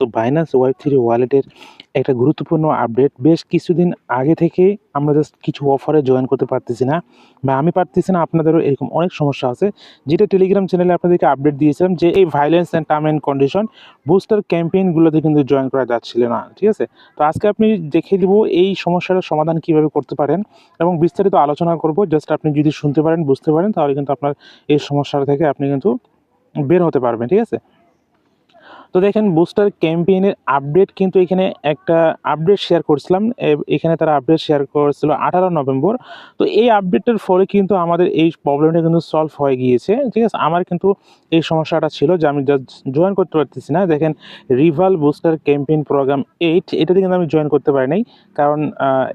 তো Binance web three ওয়ালেটের একটা গুরুত্বপূর্ণ আপডেট বেশ কিছুদিন আগে থেকে আমরা জাস্ট কিছু অফারে জয়েন করতে পারতেছি না। বা আমি পারতেছি না, আপনাদেরও এরকম অনেক সমস্যা আছে। যেটা টেলিগ্রাম চ্যানেলে আপনাদেরকে আপডেট দিয়েছিলাম যে এই violence and term and condition booster ক্যাম্পেইনগুলোতে কিন্তু জয়েন করা যাচ্ছিল না, ঠিক আছে? তো আজকে আপনি দেখে দিব এই সমস্যাটার সমাধান কীভাবে করতে পারেন এবং বিস্তারিত আলোচনা করব। জাস্ট আপনি যদি শুনতে পারেন, বুঝতে পারেন, তাহলে কিন্তু আপনার এই সমস্যাটা থেকে আপনি কিন্তু বের হতে পারবেন, ঠিক আছে? তো দেখেন বুস্টার ক্যাম্পেইনের আপডেট কিন্তু এখানে একটা আপডেট শেয়ার করছিলাম। এখানে তারা আপডেট শেয়ার করেছিল আঠারো নভেম্বর। তো এই আপডেটের ফলে কিন্তু আমাদের এই প্রবলেমটা কিন্তু সলভ হয়ে গিয়েছে। ঠিক আছে? আমার কিন্তু এই সমস্যাটা ছিল যে আমি জাস্ট জয়েন করতে পারতেছি না। দেখেন rival booster campaign program eight এটাতে কিন্তু আমি জয়েন করতে পারি নাই। কারণ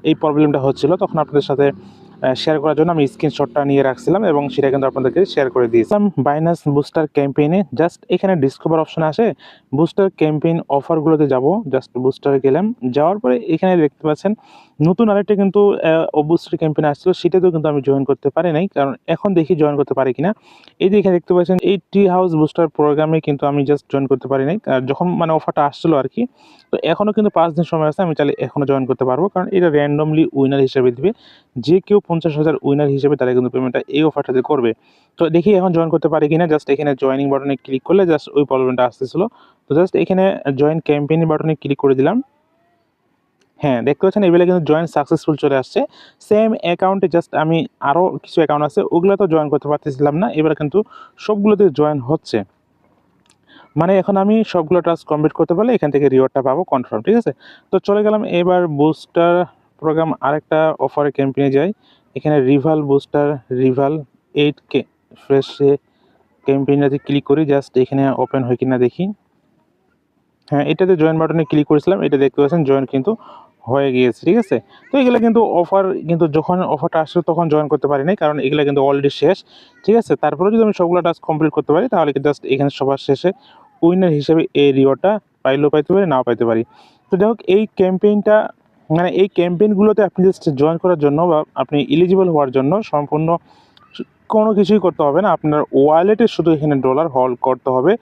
এই প্রবলেমটা হচ্ছিল। তখন আপনাদের সাথে শেয়ার করার জন্য আমি স্ক্রিনশটটা নিয়ে রাখছিলাম এবং সেটা কিন্তু আপনাদেরকে শেয়ার করে দিয়েছিলাম। বাইনাস বুস্টার ক্যাম্পেইনে জাস্ট এখানে ডিসকভার অপশন আসে বুস্টার ক্যাম্পেইন অফারগুলোতে যাব। জাস্ট বুস্টারে গেলাম, যাওয়ার পরে এখানে দেখতে পাচ্ছেন নতুন আরেকটা কিন্তু বুস্টার ক্যাম্পেইন আসছিল, সেটাতেও কিন্তু আমি জয়েন করতে পারি নাই, কারণ এখন দেখি জয়েন করতে পারি কিনা। এই যে এখানে দেখতে পাচ্ছেন এই টি হাউস বুস্টার প্রোগ্রামে কিন্তু আমি জাস্ট জয়েন করতে পারি নাই। যখন মানে অফারটা আসছিল আর কি, তো এখনও কিন্তু পাঁচ দিন সময় আছে, আমি চাইলে এখনও জয়েন করতে পারব, কারণ এটা র্যান্ডমলি উইনার হিসেবে দিবে। যে কেউ পঞ্চাশ হাজার উইনার হিসেবে তারা কিন্তু পেমেন্টটা এই অফারটাতে করবে। তো দেখি এখন জয়েন করতে পারি কিনা। জাস্ট এখানে জয়েনিং বাটনে ক্লিক করলে জাস্ট ওই প্রবলেমটা আসতেছিল। তো জাস্ট এখানে জয়েন ক্যাম্পেইন বাটনে ক্লিক করে দিলাম। হ্যাঁ দেখতে পাচ্ছেন এবেলে কিন্তু জয়েন সাকসেসফুল চলে আসছে। সেম অ্যাকাউন্টে জাস্ট আমি আরও কিছু অ্যাকাউন্ট আছে, ওগুলো তো জয়েন করতে পারতেছিলাম না। এবার কিন্তু সবগুলোতে জয়েন হচ্ছে। মানে এখন আমি সবগুলো টাস্ক কমপ্লিট করতে পারলে এখান থেকে রিওয়ার্ডটা পাবো কনফার্ম ঠিক আছে? তো চলে গেলাম, এবার বুস্টার প্রোগ্রাম আরেকটা অফারে ক্যাম্পেইনে যাই এখানে রিভাল বুস্টার রিভাল এইট কে ফ্রেশে ক্যাম্পেইনটাতে ক্লিক করি জাস্ট এখানে ওপেন হয় কিনা দেখি। হ্যাঁ এটাতে জয়েন বাটনে ক্লিক করেছিলাম, এটা দেখতে পাচ্ছেন জয়েন কিন্তু হয়ে গিয়েছে, ঠিক আছে? তো এগুলো কিন্তু অফার কিন্তু যখন অফারটা আসছে তখন জয়েন করতে পারি নাই কারণ এগুলো কিন্তু অলরেডি শেষ, ঠিক আছে? তারপরে যদি আমি সবগুলো টাস্ক কমপ্লিট করতে পারি, তাহলে কি জাস্ট এখানে সবার শেষে উইনার হিসেবে এই রিওয়ার্ডটা পাইলেও পাইতে পারি, নাও পাইতে পারি। তো যাই হোক, এই ক্যাম্পেইনটা মানে এই ক্যাম্পেইনগুলোতে আপনি জাস্ট জয়েন করার জন্য বা আপনি এলিজিবল হওয়ার জন্য সম্পূর্ণ কোনো কিছুই করতে হবে না। আপনার ওয়ালেটে শুধু এখানে ডলার হল করতে হবে।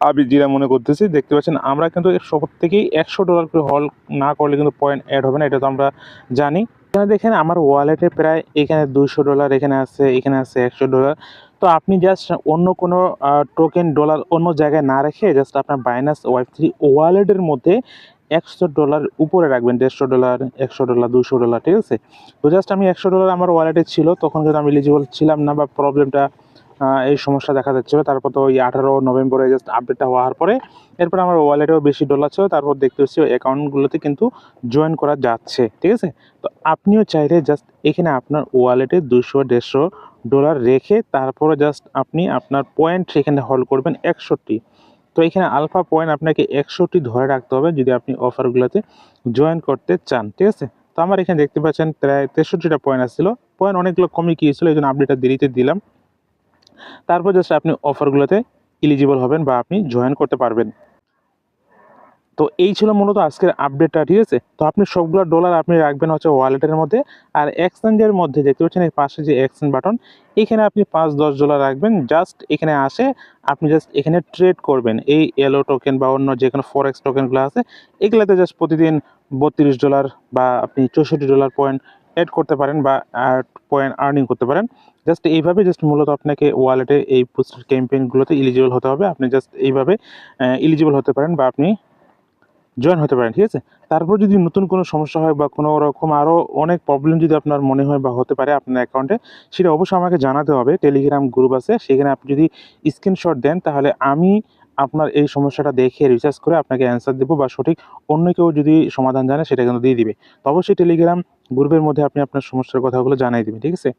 আমি যেটা মনে করতেছি, দেখতে পাচ্ছেন আমরা কিন্তু সব থেকেই একশো ডলার করে হল না করলে কিন্তু পয়েন্ট অ্যাড হবে না, এটা তো আমরা জানি। এখানে দেখেন আমার ওয়ালেটে প্রায় এখানে দুশো ডলার এখানে আছে এখানে আছে একশো ডলার তো আপনি জাস্ট অন্য কোনো টোকেন ডলার অন্য জায়গায় না রেখে জাস্ট আপনার বাইনাস ওয়াইফ থ্রি ওয়ালেটের মধ্যে একশো ডলার উপরে রাখবেন, দেড়শো ডলার, একশো ডলার দুশো ডলার, ঠিক আছে? তো জাস্ট আমি একশো ডলার আমার ওয়ালেটে ছিল, তখন কিন্তু আমি এলিজিবল ছিলাম না বা প্রবলেমটা এই সমস্যা দেখা যাচ্ছিল তারপর তো ওই আঠারো নভেম্বরে জাস্ট আপডেটটা হওয়ার পরে, এরপর আমার ওয়ালেটেও বেশি ডলার ছিল, তারপর দেখতে পাচ্ছি ওই অ্যাকাউন্টগুলোতে কিন্তু জয়েন করা যাচ্ছে, ঠিক আছে? তো আপনিও চাইলে জাস্ট এখানে আপনার ওয়ালেটে দুশো দেড়শো ডলার রেখে তারপরে জাস্ট আপনি আপনার পয়েন্ট সেখানে হল করবেন একষট্টি তো এখানে আলফা পয়েন্ট আপনাকে একশোটি ধরে রাখতে হবে যদি আপনি অফারগুলোতে জয়েন করতে চান, ঠিক আছে? তো আমার এখানে দেখতে পাচ্ছেন প্রায় তেষট্টিটা পয়েন্ট আসছিল। পয়েন্ট অনেকগুলো কমে গিয়েছিল, এই জন্য আপডেটটা দেরিতে দিলাম। তারপর জাস্ট আপনি অফারগুলোতে এলিজিবল হবেন বা আপনি জয়েন করতে পারবেন। তো এই ছিল মূলত আজকের আপডেটটা ঠিক আছে? তো আপনি সবগুলো ডলার আপনি রাখবেন হচ্ছে ওয়ালেটের মধ্যে আর এক্সচেঞ্জের মধ্যে দেখতে পাচ্ছেন এই পাশে যে এক্সচেঞ্জ বাটন এখানে আপনি পাঁচ দশ ডলার রাখবেন। জাস্ট এখানে আসে, আপনি জাস্ট এখানে ট্রেড করবেন। এই এলো টোকেন বা অন্য যে কোনো ফরেক্স টোকেনগুলো আছে, এগুলোতে জাস্ট প্রতিদিন বত্রিশ ডলার বা আপনি চৌষট্টি ডলার পয়েন্ট অ্যাড করতে পারেন বা পয়েন্ট আর্নিং করতে পারেন। জাস্ট এইভাবে জাস্ট মূলত আপনাকে ওয়ালেটে এই পোস্টার ক্যাম্পেইনগুলোতে এলিজিবল হতে হবে। আপনি জাস্ট এইভাবে এলিজিবল হতে পারেন বা আপনি জয়েন হতে পারেন, ঠিক আছে? তারপর যদি নতুন কোনো সমস্যা হয় বা কোনো রকম আরও অনেক প্রবলেম যদি আপনার মনে হয় বা হতে পারে আপনার অ্যাকাউন্টে সেটা অবশ্যই আমাকে জানাতে হবে। টেলিগ্রাম গ্রুপ আছে, সেখানে আপনি যদি স্ক্রিনশট দেন, তাহলে আমি আপনার এই সমস্যাটা দেখে রিসার্চ করে আপনাকে অ্যান্সার দেবো বা সঠিক অন্য কেউ যদি সমাধান জানে, সেটা কিন্তু দিয়ে দিবে। তো অবশ্যই টেলিগ্রাম গ্রুপের মধ্যে আপনি আপনার সমস্যার কথাগুলো জানাই দিবেন, ঠিক আছে?